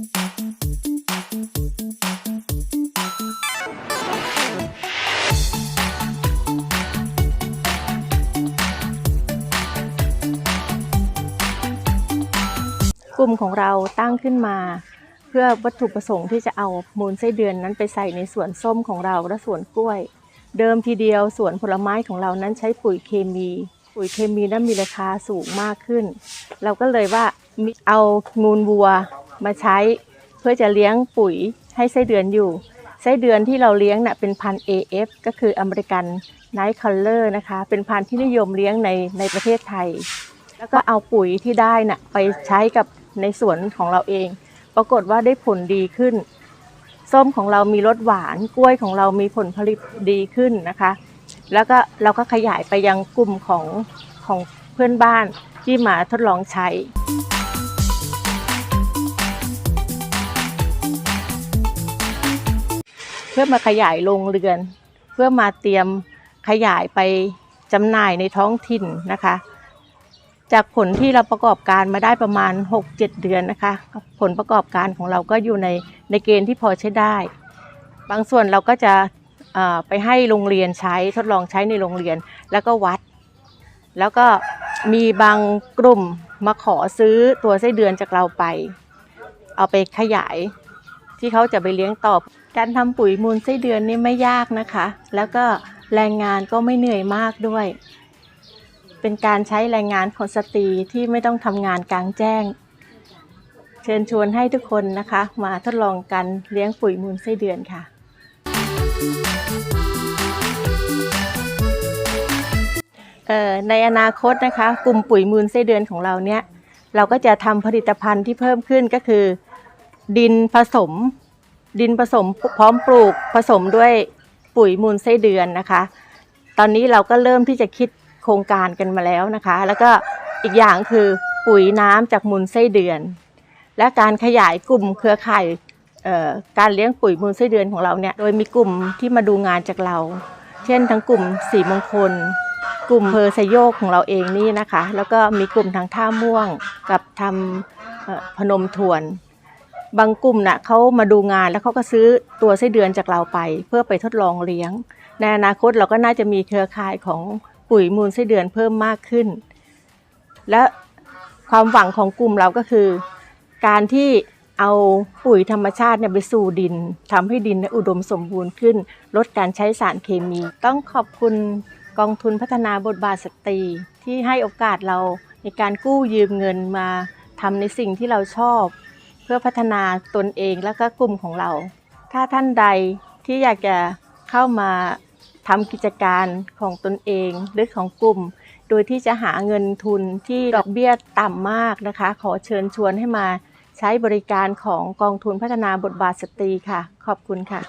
กลุ่มของเราตั้งขึ้นมาเพื่อวัตถุประสงค์ที่จะเอามูลไส้เดือนนั้นไปใส่ในสวนส้มของเราและสวนกล้วย เดิมทีเดียวสวนผลไม้ของเรานั้นใช้ปุ๋ยเคมี ปุ๋ยเคมีนั้นมีราคาสูงมากขึ้น เราก็เลยว่ามีเอามูลวัว มาใช้เพื่อจะเลี้ยงปุ๋ยให้ไส้เดือนอยู่ไส้เดือนที่เราเลี้ยงน่ะเป็นพันธุ์ AF ก็คืออเมริกันไนท์คัลเลอร์นะคะ เป็นพันธุ์ที่นิยมเลี้ยงในในประเทศไทย แล้วก็เอาปุ๋ยที่ได้น่ะไปใช้กับในสวนของเราเอง ปรากฏว่าได้ผลดีขึ้น ส้มของเรามีรสหวาน กล้วยของเรามีผลผลิตดีขึ้นนะคะ แล้วก็เราก็ขยายไปยังกลุ่มของของเพื่อนบ้านที่มาทดลองใช้ เพื่อมาขยายโรงเรือน เพื่อมาเตรียมขยายไปจำหน่ายในท้องถิ่นนะคะ จากผลที่เราประกอบการมาได้ประมาณ 6-7 เดือนนะคะ ผลประกอบการของเราก็อยู่ในในเกณฑ์ที่พอใช้ได้ บางส่วนเราก็จะไปให้โรงเรียนใช้ทดลองใช้ในโรงเรียนแล้วก็วัด แล้วก็มีบางกลุ่มมาขอซื้อตัวไส้เดือนจากเราไป เอาไปขยาย ที่เขาจะไปเลี้ยงต่อ การทำปุ๋ยมูลไส้เดือนนี่ไม่ยากนะคะ แล้วก็แรงงานก็ไม่เหนื่อยมากด้วย เป็นการใช้แรงงานของสตรีที่ไม่ต้องทำงานกลางแจ้ง เชิญชวนให้ทุกคนนะคะ มาทดลองกันเลี้ยงปุ๋ยมูลไส้เดือนค่ะเออในอนาคตนะคะ กลุ่มปุ๋ยมูลไส้เดือนของเราเนี่ย เราก็จะทำผลิตภัณฑ์ที่เพิ่มขึ้นก็คือ ดินผสม ดินผสมพร้อมปลูกผสมด้วยปุ๋ยมูลไส้เดือนนะคะ ตอนนี้เราก็เริ่มที่จะคิดโครงการกันมาแล้วนะคะ แล้วก็อีกอย่างคือปุ๋ยน้ำจากมูลไส้เดือน และการขยายกลุ่มเครือข่ายการเลี้ยงปุ๋ยมูลไส้เดือนของเราเนี่ย โดยมีกลุ่มที่มาดูงานจากเรา เช่นทั้งกลุ่มสีมงคล กลุ่มเพอร์สโยกของเราเองนี่นะคะ แล้วก็มีกลุ่มทางท่าม่วงกับทำพนมทวน บางกลุ่มน่ะเขามาดูงานแล้วเขาก็ซื้อตัวไส้เดือนจากเราไป เพื่อไปทดลองเลี้ยง ในอนาคตเราก็น่าจะมีเครือข่ายของปุ๋ยมูลไส้เดือนเพิ่มมากขึ้น และความหวังของกลุ่มเราก็คือ การที่เอาปุ๋ยธรรมชาติเนี่ยไปสู่ดินทำให้ดินอุดมสมบูรณ์ขึ้น ลดการใช้สารเคมี ต้องขอบคุณกองทุนพัฒนาบทบาทสตรี ที่ให้โอกาสเราในการกู้ยืมเงินมาทำในสิ่งที่เราชอบ พื่อพัฒนาตนเองและก็กลุ่มของเรา ถ้าท่านใดที่อยากจะเข้ามาทำกิจการของตนเองหรือของกลุ่ม โดยที่จะหาเงินทุนที่ดอกเบี้ยต่ำมากนะคะ ขอเชิญชวนให้มาใช้บริการของกองทุนพัฒนาบทบาทสตรีค่ะ ขอบคุณค่ะ